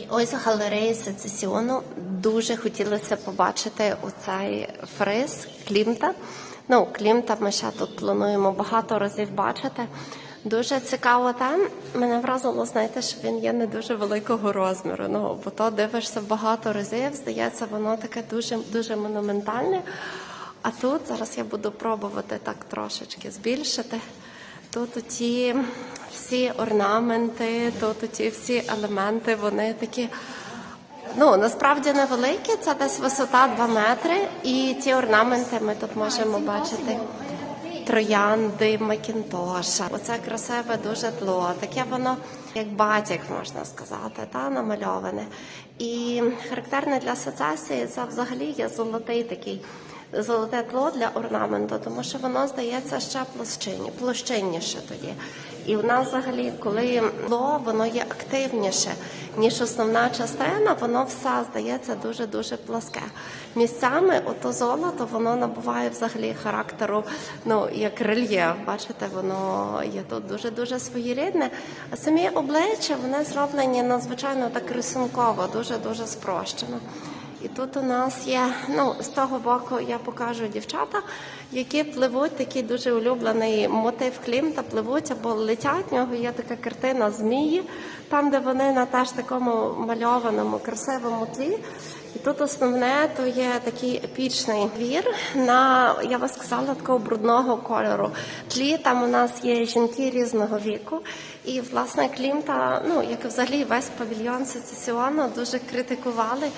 І ось галереї сецесіону дуже хотілося побачити оцей фриз Клімта. Ну, Клімта ми ще тут плануємо багато разів бачити. Дуже цікаво там. Мене вразило, знаєте, що він є не дуже великого розміру. Ну, бо то дивишся багато разів, здається, воно таке дуже дуже монументальне. А тут зараз я буду пробувати так трошечки збільшити. Тут ті всі орнаменти, тут ті всі елементи, вони такі. Ну, насправді невеликі, це десь висота 2 метри, і ті орнаменти ми тут можемо бачити. Троянди, Макінтоша. Оце красиве дуже тло. Таке воно як батік, можна сказати, та намальоване. І характерне для сецесії це взагалі є золотий такий. Золоте тло для орнаменту, тому що воно здається ще площині, площинніше тоді. І в нас взагалі, коли тло, воно є активніше, ніж основна частина, воно все здається дуже дуже пласке. Місцями ото золото воно набуває взагалі характеру, ну як рельєф. Бачите, воно є тут дуже дуже своєрідне. А самі обличчя вони зроблені надзвичайно так рисунково, дуже дуже спрощено. І тут у нас є, ну, з того боку я покажу дівчата, які пливуть, такий дуже улюблений мотив Клімта, пливуть або летять. В нього є така картина змії, там, де вони на теж такому мальованому, красивому тлі. І тут основне то є такий епічний твір на, я би сказала, такого брудного кольору. Тлі там у нас є жінки різного віку. І власне Клімта, ну як і взагалі весь павільйон сецесіону дуже критикували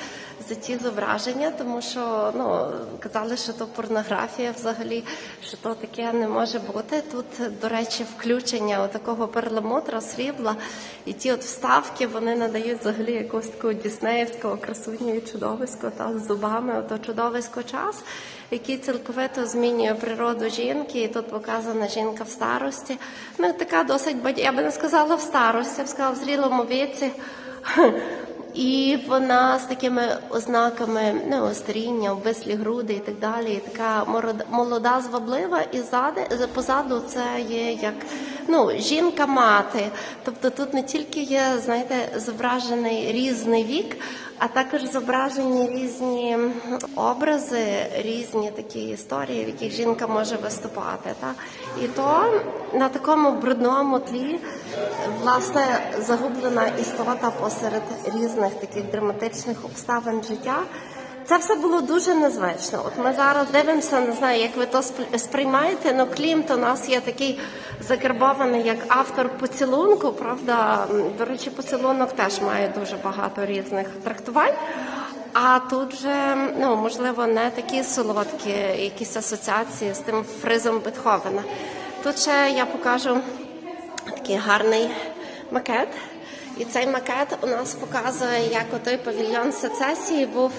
за ті зображення, тому що ну казали, що то порнографія взагалі, що то таке не може бути. Тут, до речі, включення такого перламутра, срібла, і ті от вставки вони надають взагалі якогось такого діснеївського красуню і чудовисько та з зубами, ото чудовисько час, який цілковито змінює природу жінки. І тут показана жінка в старості. Ну така досить я би не сказала в старості, я б сказала в зрілому віці. І вона з такими ознаками ну, старіння, обвислі груди і так далі. І така молода, зваблива, і ззади, позаду це є як ну, жінка-мати. Тобто тут не тільки є, знаєте, зображений різний вік, а також зображені різні образи, різні такі історії, в яких жінка може виступати. Та? І то на такому брудному тлі власне загублена істота посеред різних таких драматичних обставин життя. Це все було дуже незвично. От ми зараз дивимося, не знаю, як ви то сп- сприймаєте. Ну Клімт у нас є такий закарбований як автор поцілунку. Правда, до речі, поцілунок теж має дуже багато різних трактувань. А тут же ну можливо не такі солодкі якісь асоціації з тим фризом Бетховена. Тут ще я покажу такий гарний макет. І цей макет у нас показує, як той павільйон сецесії був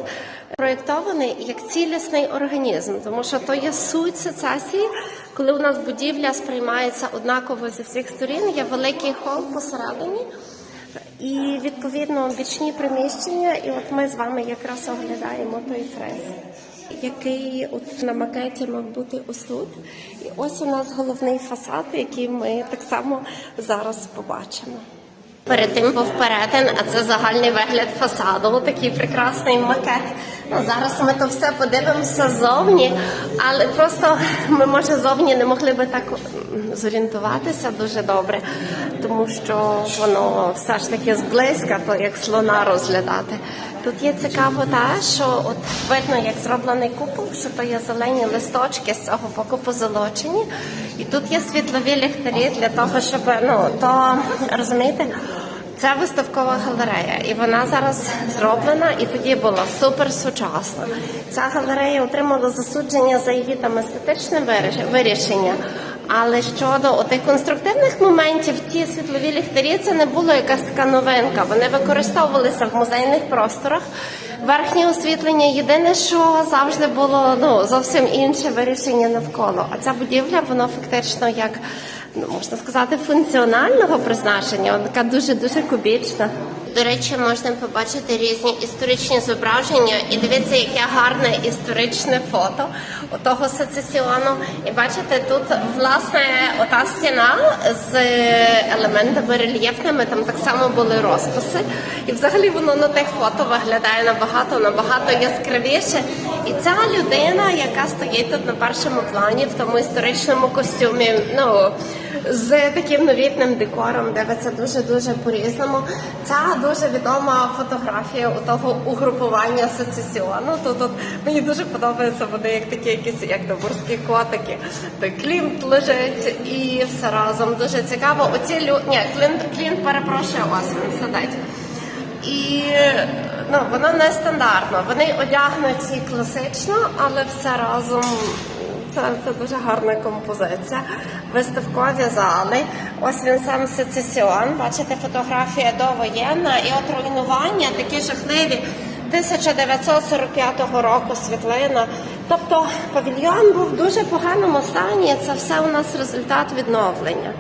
проєктований як цілісний організм, тому що то є суть сецесії, коли у нас будівля сприймається однаково зі всіх сторін, є великий хол посередині. І відповідно бічні приміщення, і от ми з вами якраз оглядаємо той фрез, який от на макеті мав бути ось тут. І ось у нас головний фасад, який ми так само зараз побачимо. Перед тим був перетин, а це загальний вигляд фасаду. Такий прекрасний макет. Ну, зараз ми то все подивимося ззовні, але просто ми може зовні не могли би так зорієнтуватися дуже добре, тому що воно все ж таки зблизька, то як слона розглядати. Тут є цікаво те, що от видно, як зроблений купол, що то є зелені листочки з цього боку позолочені, і тут є світлові ліхтарі для того, щоб ну то розумієте. Це виставкова галерея, і вона зараз зроблена і тоді була супер сучасна. Ця галерея отримала засудження за її там естетичне виріш- вирішення. Але щодо тих конструктивних моментів, ті світлові ліхтарі це не було якась така новинка. Вони використовувалися в музейних просторах. Верхнє освітлення єдине, що завжди було ну зовсім інше вирішення навколо. А ця будівля, воно фактично як ну, можна сказати, функціонального призначення, вона така дуже дуже кубічна. до речі, можна побачити різні історичні зображення. І дивіться, яке гарне історичне фото того сецесіону. І бачите, тут власне ота стіна з елементами рельєфними, там так само були розписи. І взагалі воно на тих фото виглядає набагато набагато яскравіше. І ця людина, яка стоїть тут на першому плані в тому історичному костюмі, ну з таким новітним декором, дивиться дуже дуже по-різному. Ця дуже відома фотографія у того угрупування сецесіону. Тут от мені дуже подобається вони як такі, якісь як доборські котики. Той Клімт лежить і все разом дуже цікаво. Оці лю... Ні, Клінт, Клінт перепрошую, ось він сидить. І ну, воно нестандартно. Вони одягнуті класично, але все разом це, це дуже гарна композиція. Виставкові зали. Ось він сам сецесіон. Бачите, фотографія довоєнна і от руйнування такі жахливі. 1945 року світлина. Тобто павільйон був в дуже поганому стані. Це все у нас результат відновлення.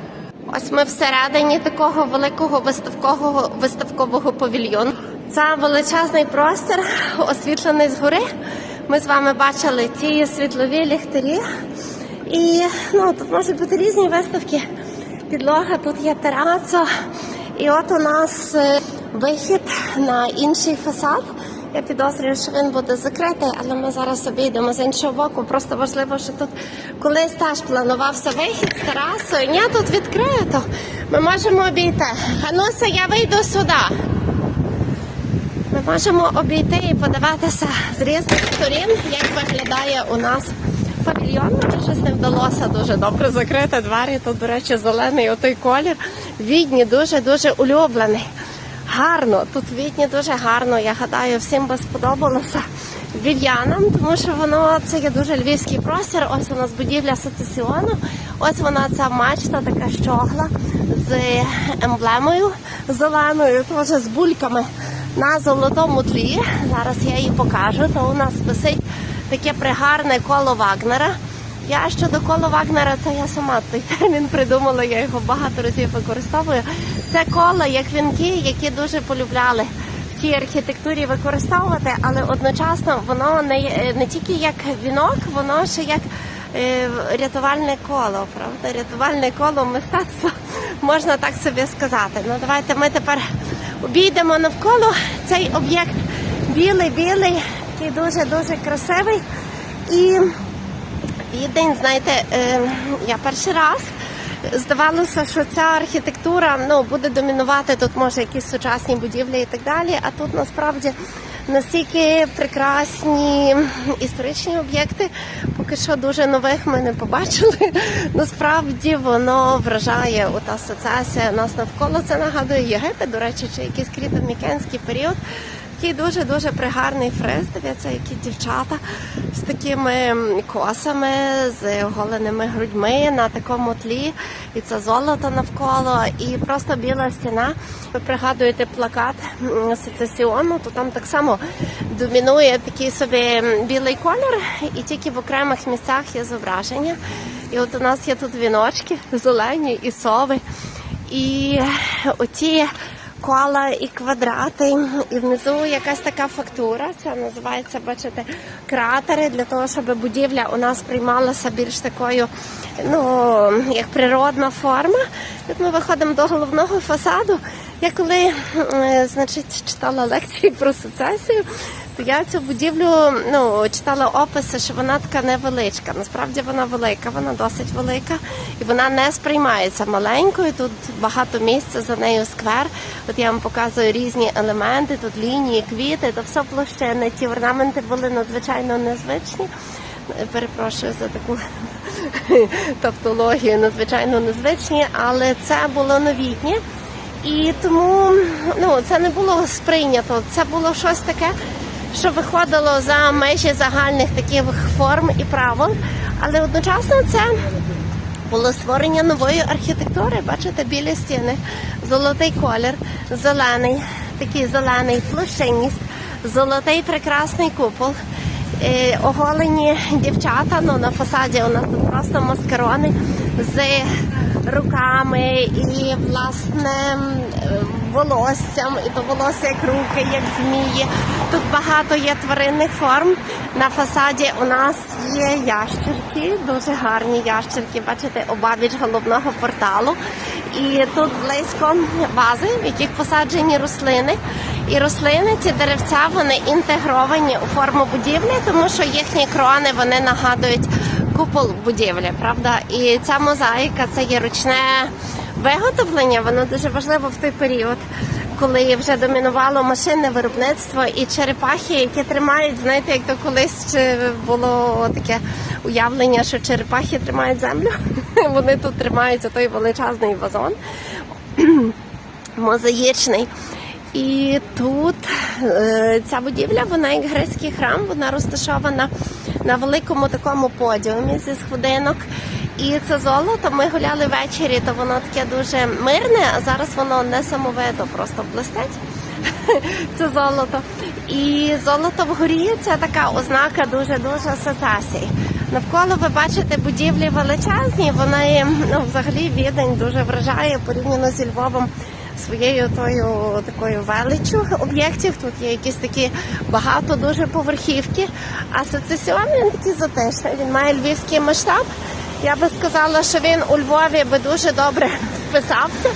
Ось ми всередині такого великого виставкового виставкового павільйону. Це величезний простір, освітлений згори. Ми з вами бачили ці світлові ліхтарі. І ну, тут можуть бути різні виставки. Підлога, тут є тераса. І от у нас е, вихід на інший фасад. Я підозрюю, що він буде закритий, але ми зараз обійдемо з іншого боку. Просто важливо, що тут колись теж планувався вихід з терасою. Ні, тут відкрито. Ми можемо обійти. Хануся, я вийду сюди. Можемо обійти і подивитися з різних сторін, як виглядає у нас павільйон. Мені щось не вдалося дуже добре закрити двері. Тут, до речі, зелений отой колір. Відні дуже-дуже улюблений. Гарно, тут відні дуже гарно. Я гадаю, всім би сподобалося львів'янам, тому що воно це є дуже львівський простір. Ось у нас будівля сецесіону. Ось вона ця мачта, така щогла з емблемою зеленою, теж з бульками на золотому тлі. Зараз я її покажу. То у нас висить таке пригарне коло Вагнера. Я щодо кола Вагнера, це я сама той термін придумала, я його багато разів використовую. Це коло як вінки, які дуже полюбляли в тій архітектурі використовувати, але одночасно воно не, не тільки як вінок, воно ще як е, рятувальне коло, правда? Рятувальне коло мистецтва, можна так собі сказати. Ну давайте ми тепер обійдемо навколо цей об'єкт білий-білий, такий дуже-дуже красивий. І Відень, знаєте, е, я перший раз здавалося, що ця архітектура ну, буде домінувати тут, може, якісь сучасні будівлі і так далі. А тут насправді настільки прекрасні історичні об'єкти, поки що дуже нових ми не побачили. Насправді воно вражає от асоціація нас навколо. Це нагадує Єгипет, до речі, чи якийсь крітомікенський період. Такий дуже дуже пригарний фриз. Дивіться, які дівчата з такими косами, з оголеними грудьми на такому тлі, і це золото навколо, і просто біла стіна. Ви пригадуєте плакат сецесіону, то там так само домінує такий собі білий колір, і тільки в окремих місцях є зображення. І от у нас є тут віночки зелені і сови. І оті кола і квадрати, і внизу якась така фактура. Це називається, бачите, кратери для того, щоб будівля у нас приймалася більш такою, ну як природна форма. Як ми виходимо до головного фасаду, я коли е, значить читала лекції про сецесію, я цю будівлю ну читала описи, що вона така невеличка. Насправді вона велика, вона досить велика, і вона не сприймається маленькою. Тут багато місця за нею сквер. От я вам показую різні елементи. Тут лінії, квіти, то все площини. Ті орнаменти були надзвичайно незвичні. Перепрошую за таку тавтологію, надзвичайно незвичні, але це було новітнє. І тому ну, це не було сприйнято. Це було щось таке, що виходило за межі загальних таких форм і правил. Але одночасно це було створення нової архітектури. Бачите, білі стіни, золотий колір, зелений, такий зелений площинність, золотий прекрасний купол. Е, оголені дівчата, ну на фасаді у нас тут просто маскарони з руками і власне волоссям, і то волосся як руки, як змії. Тут багато є тваринних форм. На фасаді у нас є ящерки, дуже гарні ящерки. Бачите, обабіч головного порталу. І тут близько вази, в яких посаджені рослини. І рослини, ці деревця, вони інтегровані у форму будівлі, тому що їхні крони вони нагадують купол будівлі, правда? І ця мозаїка це є ручне виготовлення, воно дуже важливо в той період, коли вже домінувало машинне виробництво і черепахи, які тримають, знаєте, як то колись було таке уявлення, що черепахи тримають землю. Вони тут тримаються той величезний вазон мозаїчний. І тут е, ця будівля, вона як грецький храм, вона розташована на великому такому подіумі зі сходинок. І це золото. Ми гуляли ввечері, то воно таке дуже мирне, а зараз воно не самовито, просто блистить. Це золото. І золото вгорі це така ознака дуже-дуже асоціацій. Навколо ви бачите будівлі величезні, вони ну, взагалі відень дуже вражає порівняно зі Львовом своєю тою такою величчю об'єктів. Тут є якісь такі багато дуже поверхівки. А сецесіон він такий затишний. Він має львівський масштаб. Я би сказала, що він у Львові би дуже добре вписався.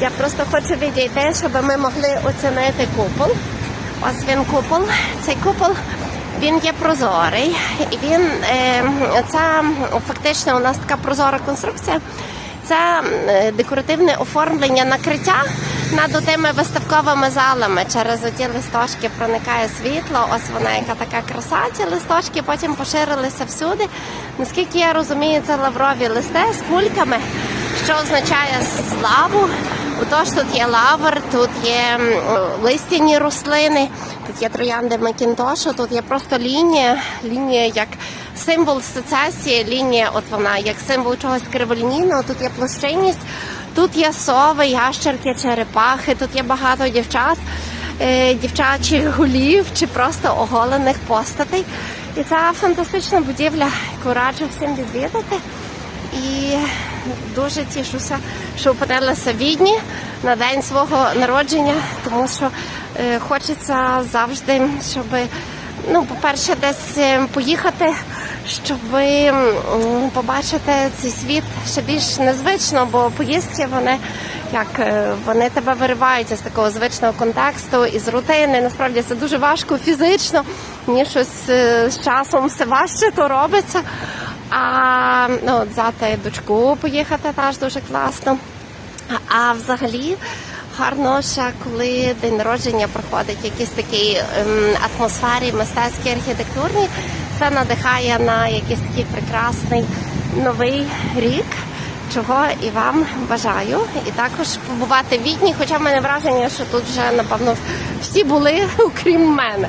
Я просто хочу відійти, щоб ми могли оцінити купол. Ось він купол. Цей купол він є прозорий, і він е, це фактично у нас така прозора конструкція. Це е, декоративне оформлення накриття над тими виставковими залами. Через оті листочки проникає світло. Ось вона яка така краса. Ці листочки потім поширилися всюди. Наскільки я розумію, це лаврові листи з кульками, що означає славу. Отож, тут є лавр, тут є листяні рослини, тут є троянди Макінтошу, тут є просто лінія, лінія як символ сецесії, лінія, от вона як символ чогось криволінійного, тут є площинність, тут є сови, ящерки, черепахи, тут є багато дівчат, е, дівчачих голів чи просто оголених постатей. І це фантастична будівля, яку раджу всім відвідати. І дуже тішуся, що опинилася в Відні на день свого народження, тому що е, хочеться завжди, щоб, ну, по-перше, десь е, поїхати, щоб побачити цей світ ще більш незвично, бо поїздки вони як е, вони тебе виривають з такого звичного контексту і з рутини. Насправді це дуже важко фізично, мені щось е, з часом все важче то робиться. А ну, взяти дочку поїхати теж дуже класно. А взагалі гарно ще, коли день народження проходить в якійсь такій атмосфері мистецькій архітектурній, це надихає на якийсь такий прекрасний новий рік. Чого і вам бажаю, і також побувати в Відні, хоча в мене враження, що тут вже напевно всі були, окрім мене.